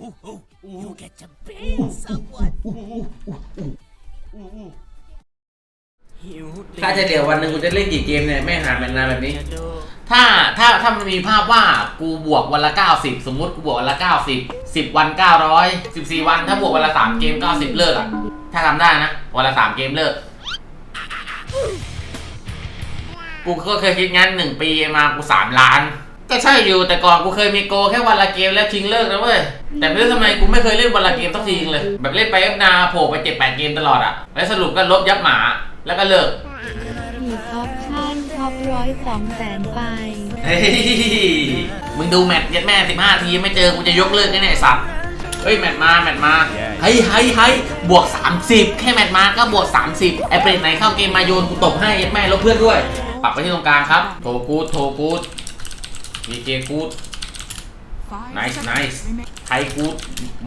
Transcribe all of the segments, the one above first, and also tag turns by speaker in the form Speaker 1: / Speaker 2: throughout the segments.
Speaker 1: You get to bang someone.
Speaker 2: ถ้าจะเดี๋ยววันหนึ่งกูจะเล่นกี่เกมเนี่ยแม่งหาเป็นนานแบบนี้ ถ้าถ้าถ้ามันมีภาพว่ากูบวกวันละ 90 สมมุติกูบวกวันละ 90 10 วัน 900 14 วัน ถ้าบวกวันละ 3 เกม 90 เลิกอะ ถ้าทำได้นะ วันละ 3 เกมเลิก กูก็เคยคิดงั้น 1 ปีมากู 3 ล้าน ก็ใช่อยู่แต่ก่อนกูเคยมีโกแค่วันละเกมแล้วทิ้งเลิกนะเว้ยแต่ไม่รู้ทำไมกูไม่เคยเล่นวันละเกมสักทีเลย แบบเล่นไปเอฟนาโผล่ไป7 8เกมตลอดอะแล้วสรุปก็ลบยับหมาแล้วก็เลิก
Speaker 3: อีกออปชั่นท็อปร้อยสองแสนไป
Speaker 2: เฮ้ยมึงดูแมตช์ยัดแม่สิบห้าทีไม่เจอกูจะยกเลิกแน่ไอ้สัตว์เฮ้ยแมตช์มาแมตช์มาเฮ้ยเฮ้ยเฮ้ยบวก 30 แค่แมตช์มาก็บวก 30ไอ้เปรตไหนเข้าเกมมาโยนกูตบให้ยัดแม่ลบเพื่อนด้วย ปรับไปที่ตรงกลางครับโทกูดโทกูด วีเจกูด nice nice ไทยกูด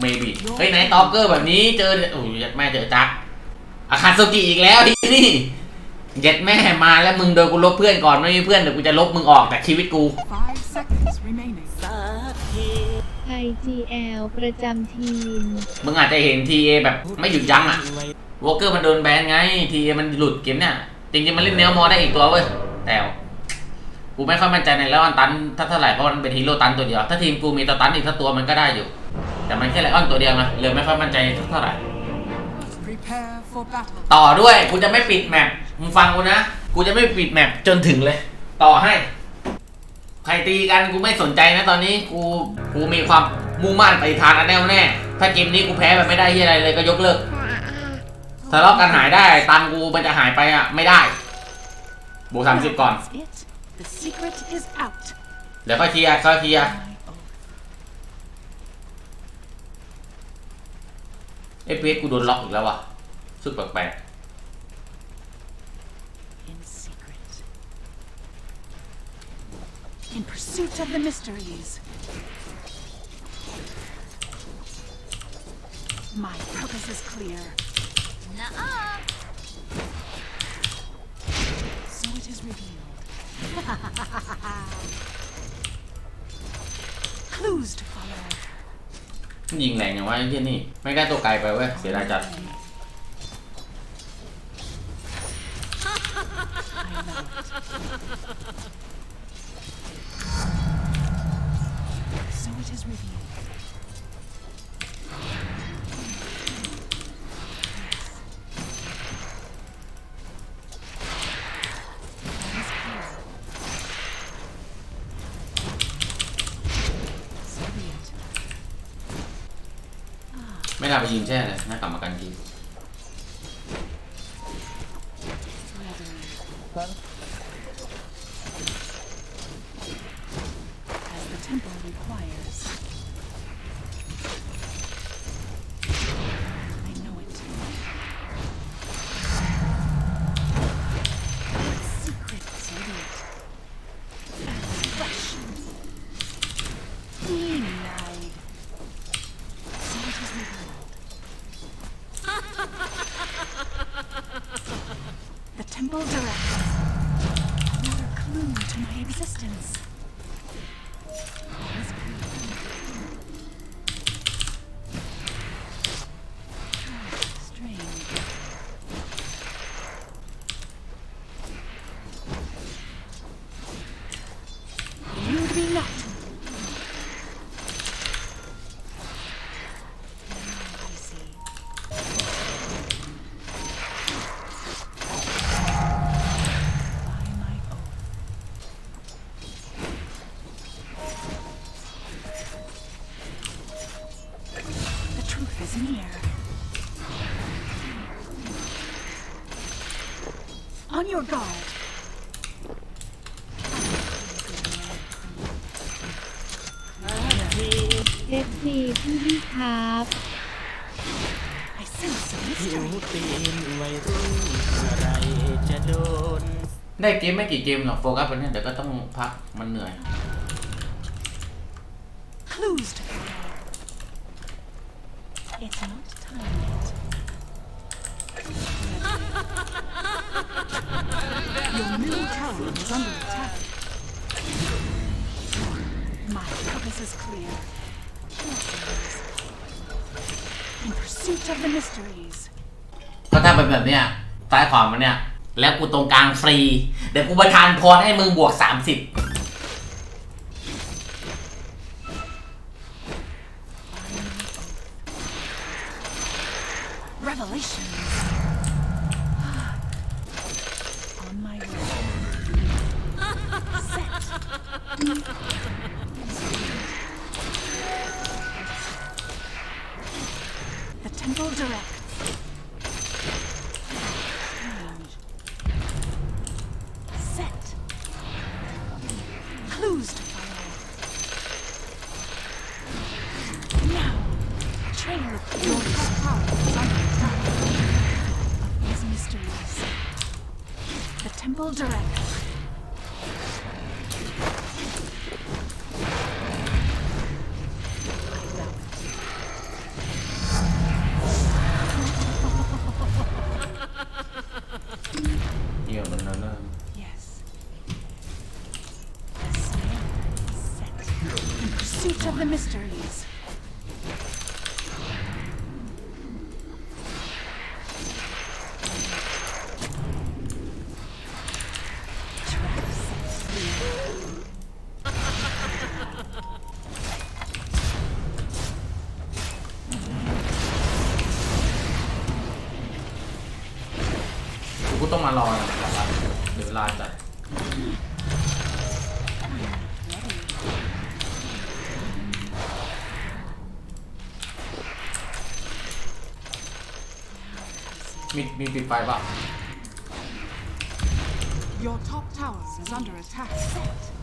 Speaker 2: เมบีเฮ้ยไหนตอกเกอร์แบบนี้เจอโอ้ยยัดแม่เจอจักอาคาโซกิอีกแล้วทีนี่ยัดแม่มาแล้วมึงโดนกูลบเพื่อนก่อนไม่มีเพื่อนเดี๋ยวกูจะลบมึงออกจากชีวิตกู
Speaker 4: Five seconds remaining.
Speaker 3: IGL ประจำทีม
Speaker 2: มึงอาจจะเห็นทีเอแบบไม่หยุดยั้งอะวอลเกอร์มันโดนแบนไงทีเอมันหลุดเกมเนี่ย จริงๆมันเล่นเนื้อมอได้อีกตัวเว้ยแต่ กูไม่ค่อยมั่นใจในแล้วอันตันถ้าเท่าไหร่เพราะมันเป็นฮีโร่ตันตัวเดียว ถ้าทีมกูมีตัวตันอีกสักตัวมันก็ได้อยู่ แต่มันแค่ไลออนตัวเดียวไงเลยไม่ค่อยมั่นใจเท่าไหร่ ต่อด้วยกูจะไม่ปิดแมปมึงฟังกูนะ กูจะไม่ปิดแมปจนถึงเลย ต่อให้ ใครตีกันกูไม่สนใจนะตอนนี้กูกูมีความมุ่งมั่นไปทางกันแน่วแน่ ถ้าเกมนี้กูแพ้แบบไม่ได้ที่อะไรเลยก็ยกเลิกทะเลาะกันหายได้ตังกูมันจะหายไปอะไม่ได้บวกสามสิบก่อน
Speaker 1: The secret is out.
Speaker 2: เดี๋ยวค่อยเคลียร์ค่อยเคลียร์
Speaker 1: My oath.
Speaker 2: เอฟพีกูโดนล็อกอีกแล้วว่ะรู้สึกแปลก
Speaker 1: In secret. In pursuit of the mysteries. My purpose is clear. So
Speaker 2: ยิงแรงอย่างว่าไอ้เหี้ยนี่ ไม่ได้ตัวไกลไปเว้ย เสียดายจัด น่าไปยืนแช่เลยน่ากลับมากันที
Speaker 1: truth is near. On your guard.
Speaker 3: เอฟซีพี่พี่ครับ
Speaker 1: I sense a
Speaker 5: หิว
Speaker 1: mystery.
Speaker 5: ตีนไม่รู้อะไรจะโดน
Speaker 2: ได้เกมไม่กี่เกมหรอกโฟกัสไปเนี่ยเดี๋ยวก็ต้องพักมันเหนื่อย
Speaker 1: Clues to follow. It's not time yet. Your middle tower is under attack. My purpose is clear. In pursuit of the mysteries.
Speaker 2: ก็ถ้าเป็นแบบเนี้ยซ้ายขวามันเนี่ย แล้วกูตรงกลางฟรี เดี๋ยวกูประทานพรให้มึงบวก 30 ต้องมารอนะแบบว่าเดี๋ยวเวลาจัดมีมีปิดไฟป่ะ
Speaker 1: Your top tower is under attack. Set.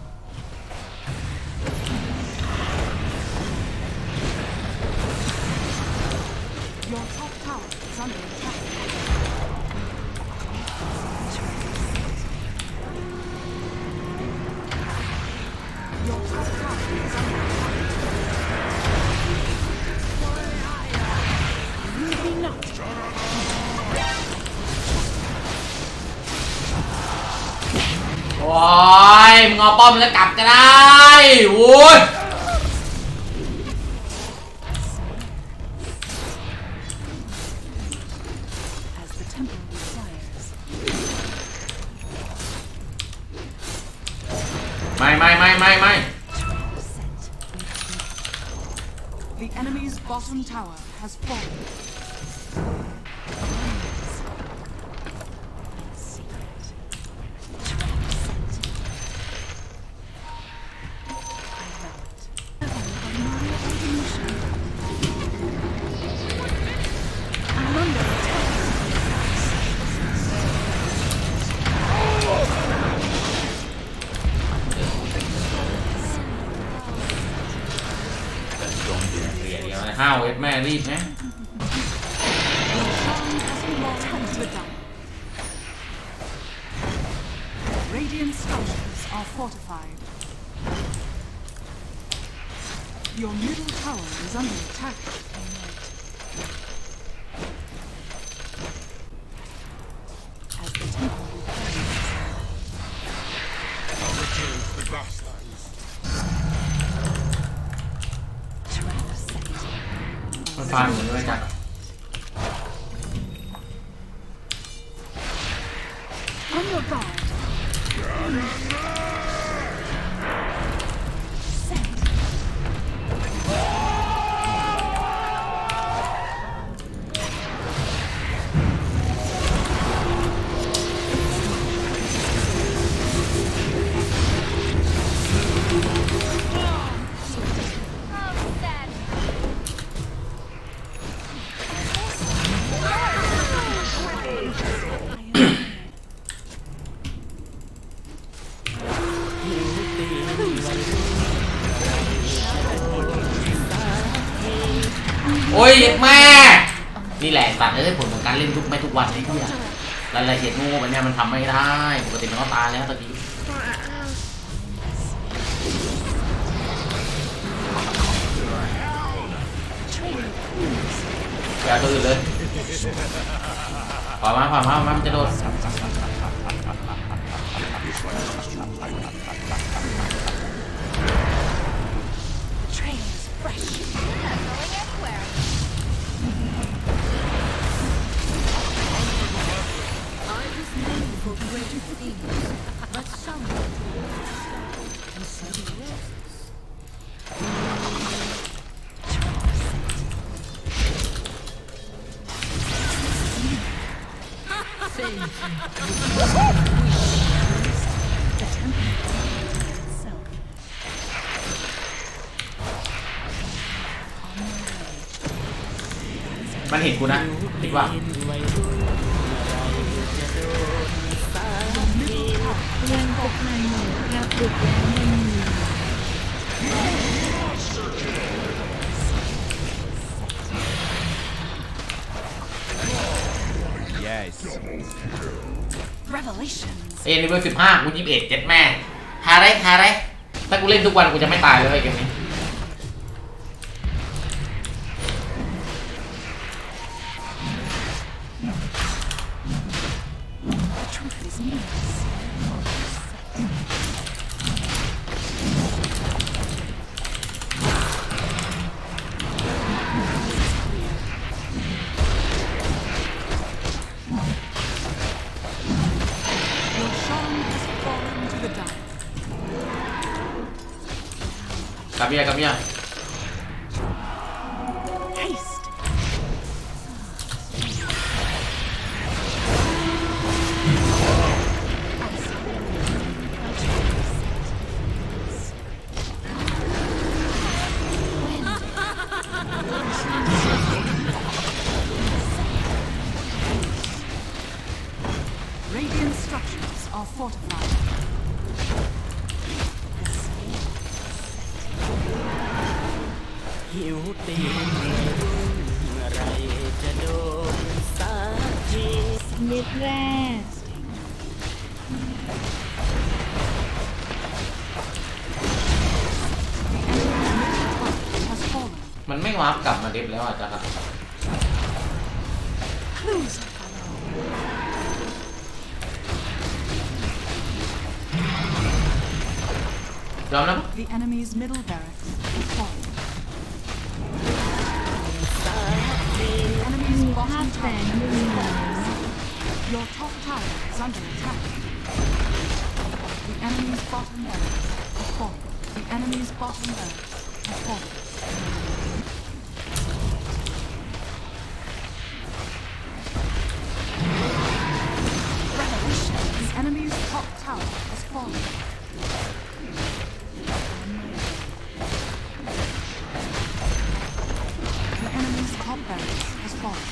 Speaker 2: ป้อมแล้วกลับก็ได้โว้ย
Speaker 1: as the temple requires.
Speaker 2: ไม่ไม่ไม่ไม่ไม่
Speaker 1: Trap set. The enemy's bottom tower has fallen. man, leave, man. Radiant structures are fortified. Your middle tower is under attack.
Speaker 2: ฟังเหมือนด้วย
Speaker 1: กัน
Speaker 2: Ôi mẹ นี่แหละตัดได้ผลของการเล่นทุกไม่ทุกวันนี่ที่รายละเอียดง่แบบนี้มันทำไม่ได้ปกติมันก็ตายแล้วตะกี้อย่าตัวอื่นเลยปล่อยมาปล่อยมาปล่อยมามันจะโดน
Speaker 1: for greater things, but some and some rests.
Speaker 2: Save มันเห็นกูนะคิดว่า
Speaker 3: กในหนูครับดึกแล้วมันมี
Speaker 1: Revelations.
Speaker 2: เอ็นเวอร์สิบห้ากูยี่สิบเอ็ดเจ็ดแม่หาไรหาไรถ้ากูเล่นทุกวันกูจะไม่ตายเลยเกมนี้ เมียกับเมีย
Speaker 5: มัน
Speaker 2: ไม่วาร์ปกลับมาเด็บแล้วอะจ้ะครับ
Speaker 1: Clues to follow.
Speaker 2: ยอมแล้ว
Speaker 1: The enemy's middle barracks has fallen. The
Speaker 3: มี
Speaker 1: enemy's
Speaker 3: ภา
Speaker 1: bottom
Speaker 3: พแสน
Speaker 1: tower.
Speaker 3: หนึ่งหน
Speaker 1: Your top tower is under attack. The enemy's bottom barracks has fallen. The enemy's bottom barracks. The enemy's top tower has fallen. The enemy's top barracks has fallen.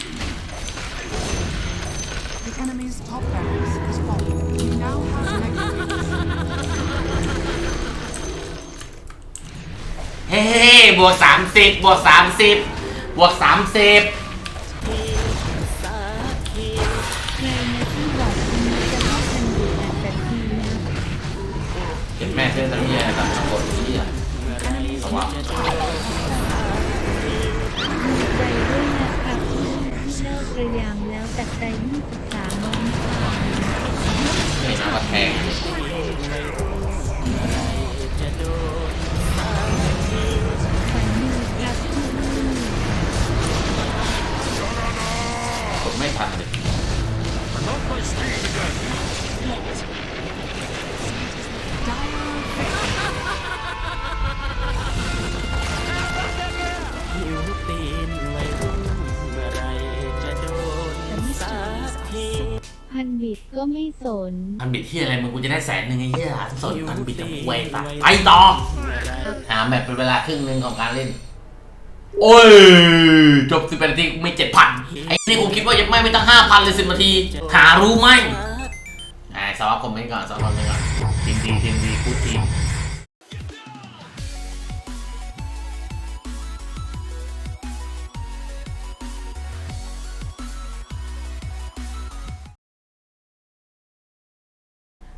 Speaker 1: The enemy's top barracks has fallen. You now have negative.
Speaker 2: บวกสามสิบบวกสามสิบบวกสามสิบ
Speaker 3: ใครนะที่บอกคุณจะเข้ากันดูแต่แต่ทีนะ
Speaker 2: เห็นแม่เส้นน้ำเมียกับทั้งหมดที่อะ
Speaker 1: Enemy's
Speaker 2: สว่าง
Speaker 3: ดีใจด้วยนะครับที่เลิกระยำแล้วแต่ใจ23น้องชาย
Speaker 2: นี่นะกระแทง
Speaker 3: บิ
Speaker 2: ด
Speaker 5: ก็
Speaker 3: ไม่สน
Speaker 2: พันบิดที่อะไรมึงกูจะได้แสนหนึ่งไอ้เหี้ยสดพันบิดกับเวยตาไปต่อ หาแบบเป็นเวลาครึ่งหนึ่งของการเล่น โอ้ย จบสิบนาทีไม่เจ็ดพันไอ้นี่กูคิดว่ายังไม่ไม่ตั้งห้าพันเลยสิบนาที หารู้ไหมไอ้สวัสดีคอมเมนต์ก่อนสวัสดีคอมเมนต์ก่อน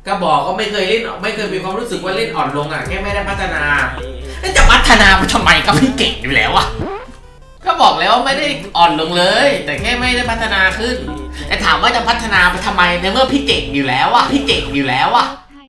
Speaker 2: ก็บอกก็ไม่เคยเล่นไม่เคยมีความรู้สึกว่าเล่นอ่อนลงอะแค่ไม่ได้พัฒนาแล้วจะพัฒนาไปทำไมก็พี่เก่งอยู่แล้วอะก็บอกแล้วว่าไม่ได้อ่อนลงเลย แต่แค่ไม่ได้พัฒนาขึ้นแต่ถามว่าจะพัฒนาไปทำไมในเมื่อพี่เก่งอยู่แล้วอะพี่เก่งอยู่แล้วอะ